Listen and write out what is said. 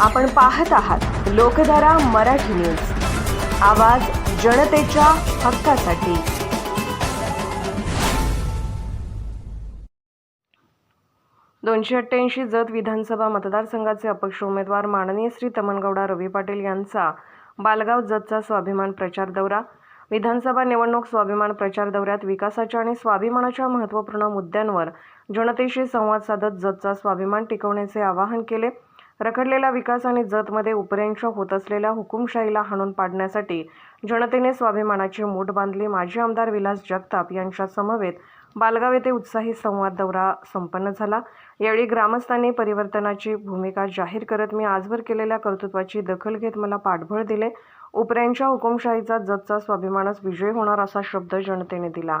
आपण पाहत आहात लोकधारा मराठी न्यूज. आवाज जनतेच्या हक्कासाठी. दोनशे अठ्ठ्याऐंशी जत विधानसभा मतदारसंघाचे अपक्ष उमेदवार माननीय श्री तमनगौडा रवी पाटील यांचा बालगाव जतचा स्वाभिमान प्रचार दौरा. विधानसभा निवडणूक स्वाभिमान प्रचार दौऱ्यात विकासाच्या आणि स्वाभिमानाच्या महत्त्वपूर्ण मुद्द्यांवर जनतेशी संवाद साधत जतचा स्वाभिमान टिकवण्याचे आवाहन केले. रखडलेला विकास आणि जतमध्ये उपरेंश होत असलेल्या हुकुमशाहीला हाणून पाडण्यासाठी जनतेने स्वाभिमानाची मूठ बांधली. माजी आमदार विलास जगताप यांच्या समवेत बालगाव येथे उत्साही संवाद दौरा संपन्न झाला. यावेळी ग्रामस्थांनी परिवर्तनाची भूमिका जाहीर करत मी आजवर केलेल्या कर्तृत्वाची दखल घेत मला पाठबळ दिले. उपऱ्यांच्या हुकुमशाहीचा जतचा स्वाभिमानच विजय होणार असा शब्द जनतेने दिला.